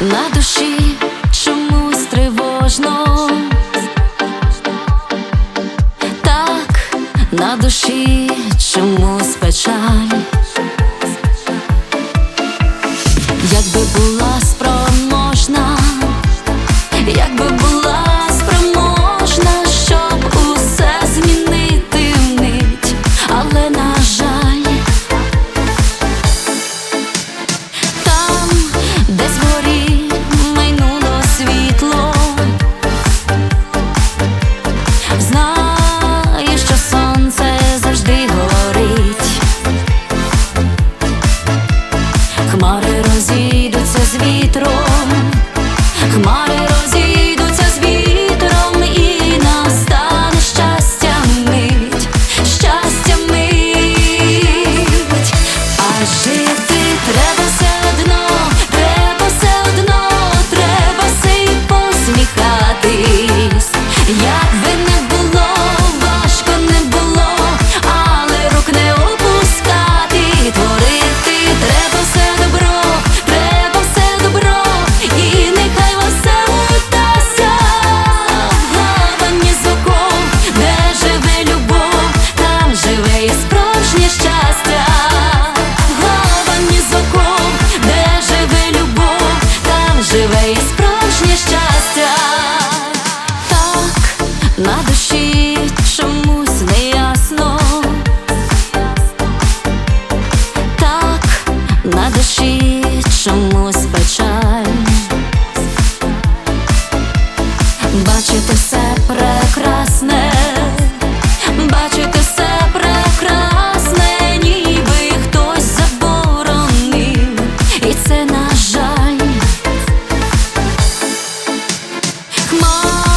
на душі чомусь тривожно, так на душі чомусь печаль, якби була спроба. to see. Бачити все прекрасне, бачити все прекрасне, ніби хтось заборонив, і це на жаль. Хмар